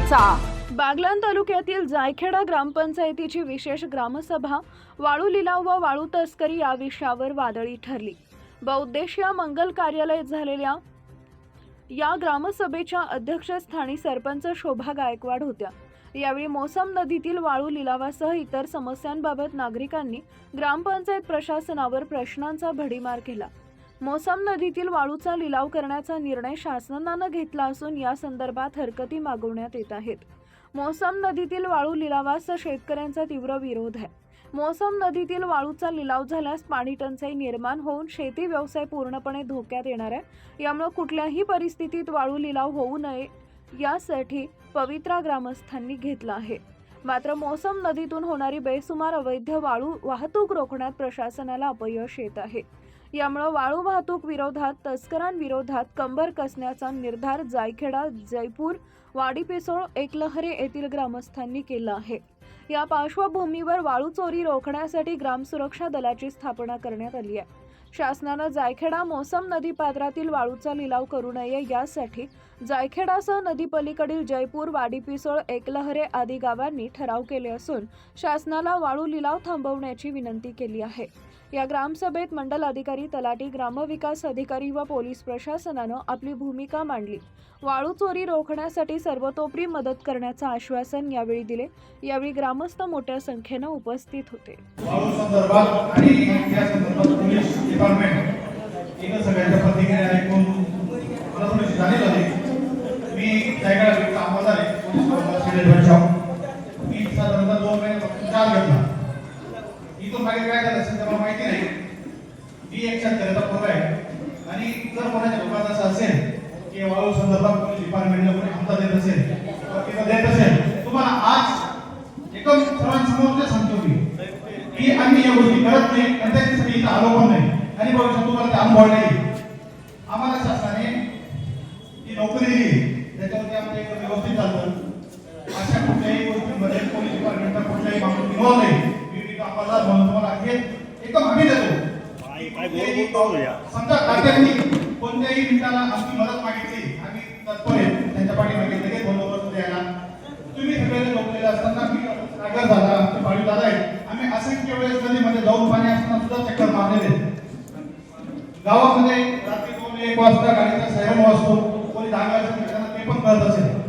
चर्चेचा बागलान तालुक्यातील जायखेडा ग्रामपंचायतीची विशेष ग्रामसभा वाळू लिलाव व वाळू तस्करी या विषयावर वादळी ठरली. बहुद्देशीय मंगल कार्यालयात झालेल्या या ग्रामसभेच्या अध्यक्षस्थानी सरपंच शोभा गायकवाड होत्या. यावेळी मोसम नदीतील वाळू लिलावासह इतर समस्यांबाबत नागरिकांनी ग्रामपंचायत प्रशासनावर प्रश्नांचा भडीमार केला. मोसम नदीतील वाळूचा लिलाव करण्याचा निर्णय शासनानं घेतला असून या संदर्भात हरकती मागवण्यात येत आहेत. मोसम नदीतील वाळू लिलावास शेतकऱ्यांचा तीव्र विरोध आहे. मोसम नदीतील वाळूचा लिलाव झाल्यास पाणी टंचाई निर्माण होऊन शेती व्यवसाय पूर्णपणे धोक्यात येणार आहे. यामुळे कुठल्याही परिस्थितीत वाळू लिलाव होऊ नये यासाठी पवित्रा ग्रामस्थांनी घेतला आहे. मात्र मोसम नदीतून होणारी बेसुमार अवैध वाळू वाहतूक रोखण्यात प्रशासनाला अपयश येत आहे. यामुळे वाळू वाहतूक विरोधात तस्करांविरोधात कंबर कसण्याचा निर्धार जायखेडा जयपूर वाडीपिसोळ एकलहरे येथील ग्रामस्थांनी केला आहे. या पार्श्वभूमीवर वाळू चोरी रोखण्यासाठी ग्राम सुरक्षा दलाची स्थापना करण्यात आली आहे. शासनानं जायखेडा मोसम नदी पात्रातील वाळूचा लिलाव करू नये यासाठी जायखेडासह नदीपलीकडील जयपूर वाडीपिसोळ एकलहरे आदी गावांनी ठराव केले असून शासनाला वाळू लिलाव थांबवण्याची विनंती केली आहे. या ग्रामसभेत मंडल अधिकारी तलाठी ग्रामविकास अधिकारी व पोलीस प्रशासनानं आपली भूमिका मांडली. वाळू चोरी रोखण्यासाठी सर्वतोपरी मदत करण्याचं आश्वासन यावेळी दिले. यावेळी ग्रामस्थ मोठ्या संख्येनं उपस्थित होते वाळू संदर्भात आणि या संदर्भात पोलीस डिपार्टमेंट इथं सगळ्यांच्या प्रतिक्रिया ऐकून मला थोडीशी जाणीव झाली मी जायगडा विरुद्ध अंमलदार आहे पोलीस प्रमुख श्री बचाव मी साधारणतः दोन महिने चार घेतला इथून मागे काय झालं असेल ते मला माहिती नाही. मी एक शेतकऱ्याचा पोरगा आहे. आणि जर कोणाच्या दुकानात असं असेल की वाळू संदर्भात पोलीस डिपार्टमेंटला कोणी हप्ता देत असेल किंवा देत असेल. तुम्हाला आज एकदम सर्वांसमोर सांगतो मी की आम्ही या गोष्टी करत नाही आणि त्याच्यासाठी इथं आलो पण नाही. आणि भविष्यात तुम्हाला ते अनुभव नाही. आम्हाला शासनाने ती नोकरी दिली. त्याच्यावरती आमचं एक व्यवस्थित चालतं अशा कुठल्याही गोष्टींमध्ये पोलीस डिपार्टमेंटचा कुठल्याही माणूस इन्व्हॉल्व नाही मी अंमलदार म्हणून तुम्हाला हे एकदम हमी देतो. समजा राज्यांनी कोणत्याही मिनिटाला आमची मदत मागितली आम्ही तत्पर आहे. त्यांच्या पाठीमागे लगेच बंदोबस्त द्यायला. तुम्ही सगळे झोपलेले असताना मी सागर दादा आमचे बाळू दादा आहेत. आम्ही असंख्य वेळेस नदीमध्ये जाऊन पाणी असताना सुद्धा चक्कर मारलेले. गावामध्ये रात्री दोन एक वाजता गाडीचा सायरन वाजतो असेल त्याच्यानं